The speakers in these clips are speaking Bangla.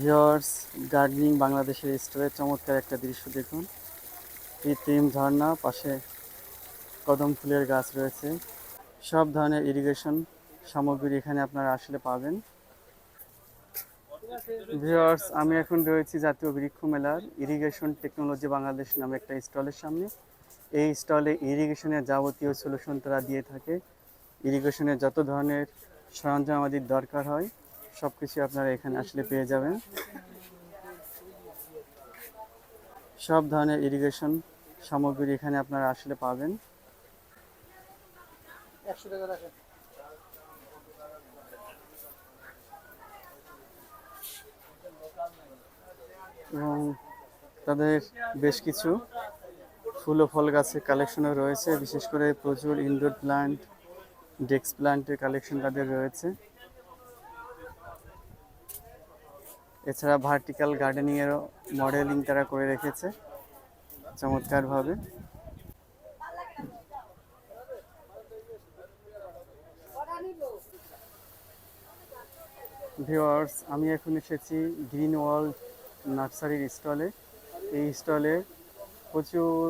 ভিওর্স গার্ডেনিং বাংলাদেশের স্টোরের চমৎকার একটা দৃশ্য দেখুন। কৃত্রিম ঝর্ণা, পাশে কদম ফুলের গাছ রয়েছে। সব ধরনের ইরিগেশন সামগ্রী এখানে আপনারা আসলে পাবেন। ভিওর্স আমি এখন রয়েছি জাতীয় বৃক্ষ মেলার ইরিগেশন টেকনোলজি বাংলাদেশ নামে একটা স্টলের সামনে। এই স্টলে ইরিগেশনের যাবতীয় সলিউশন তারা দিয়ে থাকে। ইরিগেশনের যত ধরনের সরঞ্জাম আমাদের দরকার হয় সব কিছু আপনারা এখানে আসলে পেয়ে যাবেন। সব ধরনের ইরিগেশন সামগ্রী এখানে আপনারা আসলে পাবেন। এবং তাদের বেশ কিছু ফুল ও ফল গাছের কালেকশনও রয়েছে। বিশেষ করে প্রচুর ইনডোর প্লান্ট ডেস্ক প্লান্টের কালেকশন তাদের রয়েছে। এছাড়া ভার্টিক্যাল গার্ডেনিংয়েরও মডেলিং তারা করে রেখেছে, চমৎকারভাবে। ভিওয়ার্স আমি এখন এসেছি গ্রিন ওয়ার্ল্ড নার্সারির স্টলে এই স্টলে প্রচুর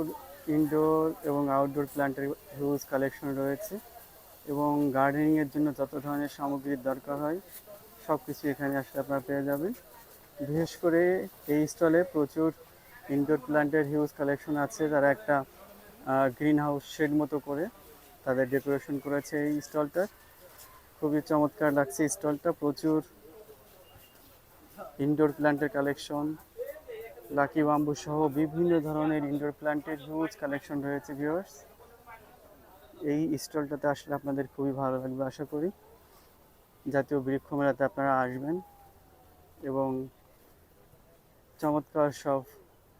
ইনডোর এবং আউটডোর প্ল্যান্টের হিউজ কালেকশন রয়েছে এবং গার্ডেনিংয়ের জন্য যত ধরনের সামগ্রীর দরকার হয় সব কিছু এখানে আসলে আপনারা পেয়ে যাবেন। বিশেষ করে এই স্টলে প্রচুর ইনডোর প্ল্যান্টের হিউজ কালেকশন আছে। তারা একটা গ্রিন হাউস শেড মতো করে তাদের ডেকোরেশন করেছে এই স্টলটা খুবই চমৎকার লাগছে স্টলটা প্রচুর ইনডোর প্ল্যান্টের কালেকশন লাকি বাম্বু সহ বিভিন্ন ধরনের ইনডোর প্ল্যান্টের হিউজ কালেকশন রয়েছে ভিউয়ার্স এই স্টলটাতে আসলে আপনাদের খুবই ভালো লাগবে, আশা করি। জাতীয় বৃক্ষ মেলাতে আপনারা আসবেন এবং চমৎকার সব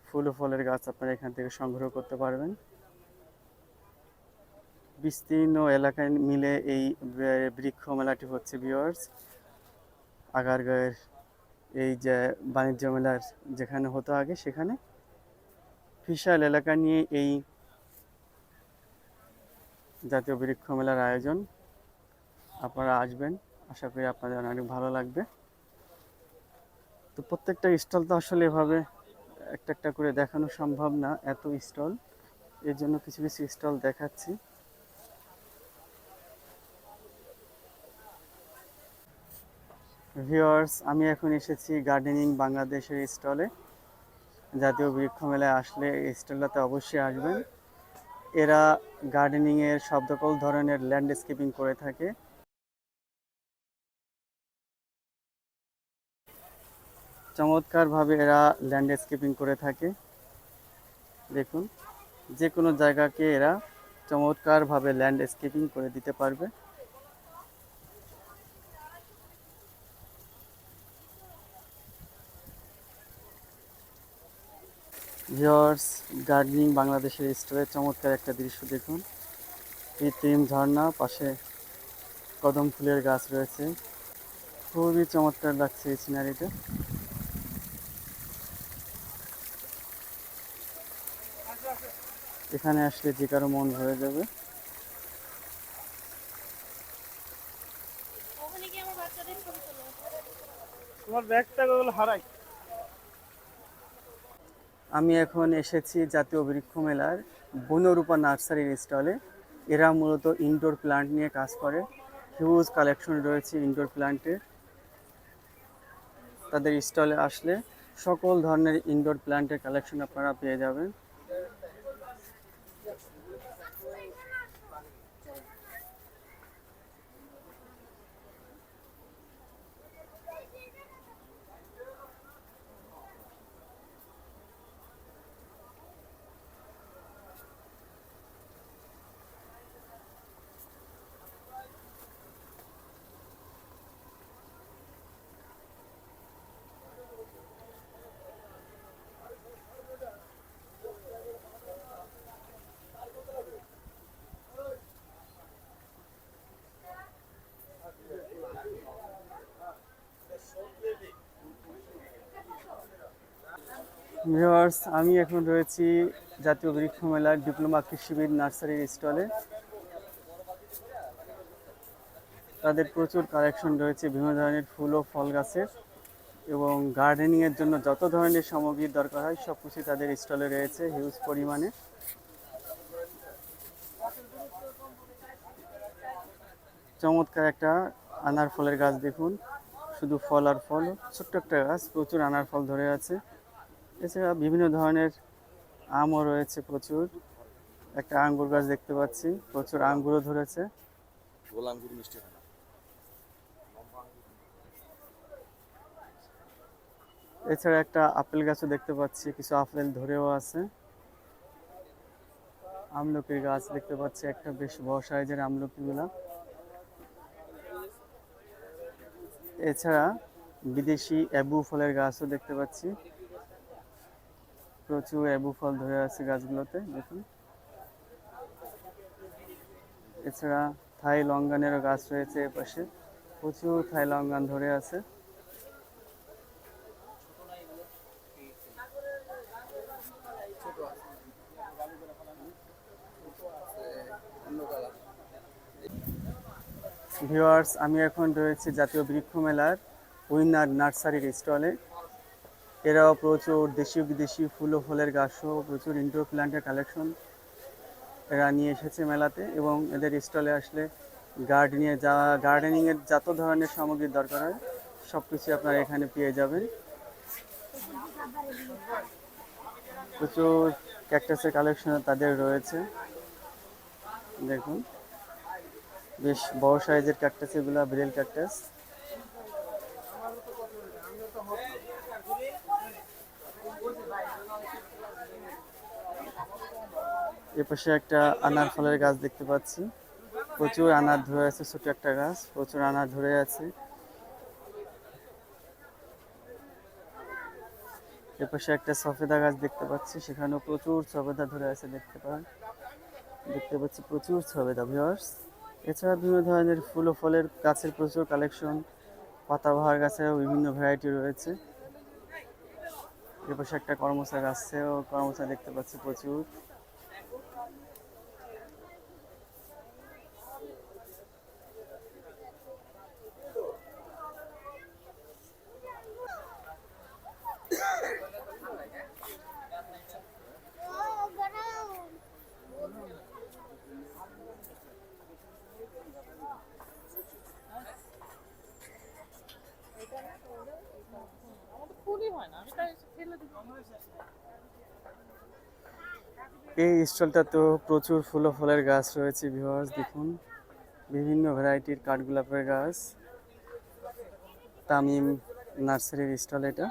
ফুল ও ফলের গাছ আপনারা এখান থেকে সংগ্রহ করতে পারবেন। বিস্তীর্ণ এলাকায় মিলে এই বৃক্ষ মেলাটি হচ্ছে ভিওয়ার্স আগারগাঁয়ের এই যে বাণিজ্য মেলার যেখানে হতো আগে, সেখানে বিশাল এলাকা নিয়ে এই জাতীয় বৃক্ষ মেলার আয়োজন। আপনারা আসবেন, আশা করি আপনাদের অনেক ভালো লাগবে। তো প্রত্যেকটা স্টল তো আসলে এভাবে একটা একটা করে দেখানো সম্ভব না, এত স্টল। এর জন্য কিছু কিছু স্টল দেখাচ্ছি। ভিওয়ার্স আমি এখন এসেছি গার্ডেনিং বাংলাদেশের স্টলে। জাতীয় বৃক্ষ মেলায় আসলে এই স্টলটাতে অবশ্যই আসবেন। এরা গার্ডেনিংয়ের সব ধরনের ল্যান্ডস্কেপিং করে থাকে। চমৎকারভাবে এরা ল্যান্ডস্কেপিং করে থাকে। দেখুন যে কোনো জায়গাকে এরা চমৎকারভাবে ল্যান্ডস্কেপিং করে দিতে পারবে। ভিওর্স গার্ডেনিং বাংলাদেশের স্টোরের চমৎকার একটা দৃশ্য দেখুন। কৃত্রিম ঝর্ণা, পাশে কদম ফুলের গাছ রয়েছে। খুবই চমৎকার লাগছে এই সিনারিটা এখানে আসলে যে কারও মন ভরে যাবে। আমি এখন এসেছি জাতীয় বৃক্ষ মেলার বনরূপা নার্সারির স্টলে। এরা মূলত ইনডোর প্লান্ট নিয়ে কাজ করে। হিউজ কালেকশন রয়েছে ইনডোর প্লান্টের তাদের স্টলে আসলে সকল ধরনের ইনডোর প্লান্টের কালেকশন আপনারা পেয়ে যাবেন। ভিউয়ার্স, আমি এখন রয়েছি জাতীয় বৃক্ষ মেলার ডিপ্লোমা কৃষিবিদ নার্সারির স্টলে। তাদের প্রচুর কালেকশন রয়েছে, বিভিন্ন ধরনের ফুল ও ফল গাছের এবং গার্ডেনিংয়ের জন্য যত ধরনের সামগ্রীর দরকার হয় সব কিছুই তাদের স্টলে রয়েছে হিউজ পরিমাণে। চমৎকার একটা আনার ফলের গাছ দেখুন, শুধু ফল আর ফল, ছোট্ট একটা গাছ, প্রচুর আনার ফল ধরে আছে। এছাড়া বিভিন্ন ধরনের আমও রয়েছে প্রচুর। একটা আঙ্গুর গাছ দেখতে পাচ্ছি প্রচুর আঙ্গুরও ধরেছে। গোল আঙ্গুর মিষ্টি হয় না। এছাড়া একটা আপেল গাছও দেখতে পাচ্ছি কিছু আপেল ধরেও আছে। আমলকির গাছ দেখতে পাচ্ছি একটা বেশ বড় সাইজের আমলকিগুলা এছাড়া বিদেশি অ্যাবু ফলের গাছও দেখতে পাচ্ছি। প্রচুর অ্যাবু ফল ধরে আছে গাছগুলোতে, দেখুন। এছাড়া থাই লঙ্গানেরও গাছ রয়েছে এপাশে। প্রচুর থাই লঙ্গান ধরে আছে। ভিওয়ার্স আমি এখন রয়েছে জাতীয় বৃক্ষ মেলার উইনার নার্সারির স্টলে। এরাও প্রচুর দেশীয় বিদেশি ফুল ও ফলের গাছসহ প্রচুর ইনডোর প্ল্যান্টের কালেকশন এরা নিয়ে এসেছে মেলাতে এবং এদের স্টলে আসলে গার্ডেনিংয়ে যা গার্ডেনিংয়ের যত ধরনের সামগ্রীর দরকার হয় সব কিছু আপনারা এখানে পেয়ে যাবেন। প্রচুর ক্যাকটাসের কালেকশন তাদের রয়েছে। দেখুন, বেশ বড় সাইজের ক্যাকটাস এগুলা ব্রেল ক্যাকটাস এপাশে একটা আনার ফলের গাছ দেখতে পাচ্ছি। প্রচুর আনার ধরে আছে, ছোট একটা গাছ, প্রচুর আনার ধরে আছে। এপাশে একটা সফেদা গাছ দেখতে পাচ্ছি, সেখানেও প্রচুর সফেদা ধরে আছে, দেখতে পান। দেখতে পাচ্ছি প্রচুর সফেদা ভিউয়ার্স এছাড়া বিভিন্ন ধরনের ফুল ও ফলের গাছের প্রচুর কালেকশন পাতাবাহার গাছেরও বিভিন্ন ভ্যারাইটি রয়েছে। এপাশে একটা কর্মচা গাছেও কর্মচা দেখতে পাচ্ছি প্রচুর। এই স্টলটা তো প্রচুর ফুল ফলের গাছ রয়েছে ভিউয়ার্স দেখুন। বিভিন্ন ভ্যারাইটির কাঠগোলাপের গাছ। তামিম নার্সারির স্টল এটা।